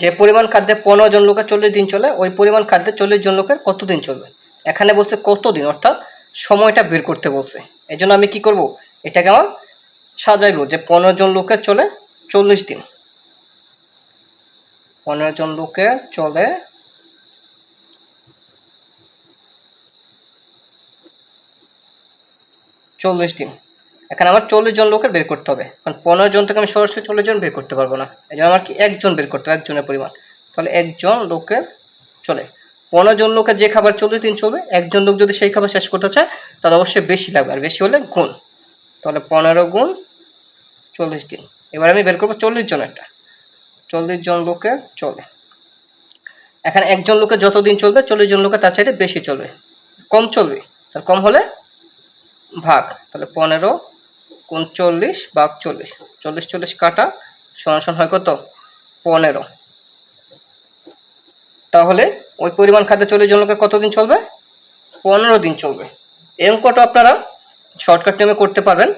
যে পরিমাণ খাদ্যে পনেরো জন লোকের চল্লিশ দিন চলে, ওই পরিমাণ খাদ্যে চল্লিশ জন লোকের কত দিন চলবে? এখানে বলছে কত দিন, অর্থাৎ সময়টা বের করতে বলছে। এই জন্য আমি কি করব? এটাকে আমার সাজাইব যে পনেরো জন লোকের চলে চল্লিশ দিন। পনেরো জন লোকের চলে চল্লিশ দিন। এখানে আমার চল্লিশ জন লোকের বের করতে হবে। কারণ পনেরো জন থেকে আমি সরাসরি চল্লিশ জন বের করতে পারব না। এই জন্য আমার কি একজন বের করতে হবে, একজনের পরিমাণ। তাহলে একজন লোকের চলে। পনেরো জন লোকের যে খাবার চল্লিশ দিন চলবে, একজন লোক যদি সেই খাবার শেষ করতে চায়, তাহলে অবশ্যই বেশি লাগবে। আর বেশি হলে গুণ। তাহলে পনেরো গুণ চল্লিশ দিন। এবার আমি বের করব চল্লিশ জনেরটা। চল্লিশ জন লোকের চলে। এখানে একজন লোকের যত দিন চলবে, চল্লিশ জন লোকের তার চাইতে বেশি চলবে। কম চলবে। তার কম হলে ভাগ। তাহলে পনেরো কোন চল্লিশ ভাগ চল্লিশ? চল্লিশ চল্লিশ কাটা, সমান হয় কত? পনেরো। তাহলে ওই পরিমাণ খাদ্য চল্লিশ জন লোকের কতদিন চলবে? পনেরো দিন চলবে। এই অঙ্কটা আপনারা শর্টকাট নেমে করতে পারবেন।